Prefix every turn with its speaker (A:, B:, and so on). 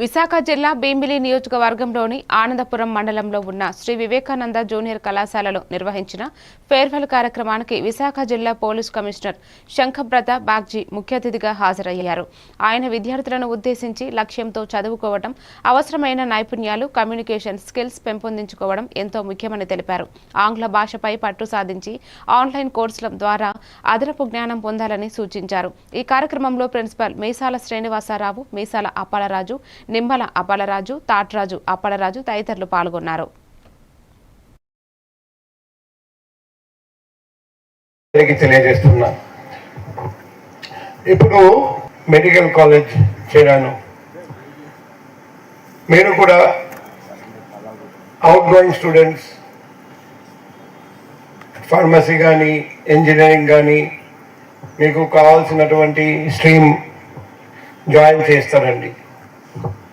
A: విశాఖ జిల్లా భీమిలి నియోజకవర్గంలోని ఆనందపురం మండలంలో ఉన్న శ్రీ వివేకానంద జూనియర్ కళాశాలలో నిర్వహించిన ఫేర్వెల్ కార్యక్రమానికి విశాఖ జిల్లా పోలీస్ కమిషనర్ శంఖబ్రత బాగ్జీ ముఖ్య అతిథిగా హాజరయ్యారు. ఆయన విద్యార్థులను ఉద్దేశించి లక్ష్యంతో చదువుకోవడం అవసరమైన నైపుణ్యాలు కమ్యూనికేషన్ స్కిల్స్ పెంపొందించుకోవడం ఎంతో ముఖ్యమని తెలిపారు. ఆంగ్ల భాషపై పట్టు సాధించి ఆన్లైన్ కోర్సుల ద్వారా అదనపు జ్ఞానం పొందాలని సూచించారు. ఈ కార్యక్రమంలో ప్రిన్సిపల్ మీసాల శ్రీనివాసరావు మీసాల అప్పలరాజు నిమ్మల అప్పలరాజు తాట్రాజు అప్పలరాజు తదితరులు పాల్గొన్నారు.
B: తెలియజేస్తున్నా ఇప్పుడు మెడికల్ కాలేజ్ చేరాను. మీరు కూడా అవుట్ గోయింగ్ స్టూడెంట్స్ ఫార్మసీ కానీ ఇంజనీరింగ్ కానీ మీకు కావాల్సినటువంటి స్ట్రీమ్ జాయిన్ చేస్తారండి. you.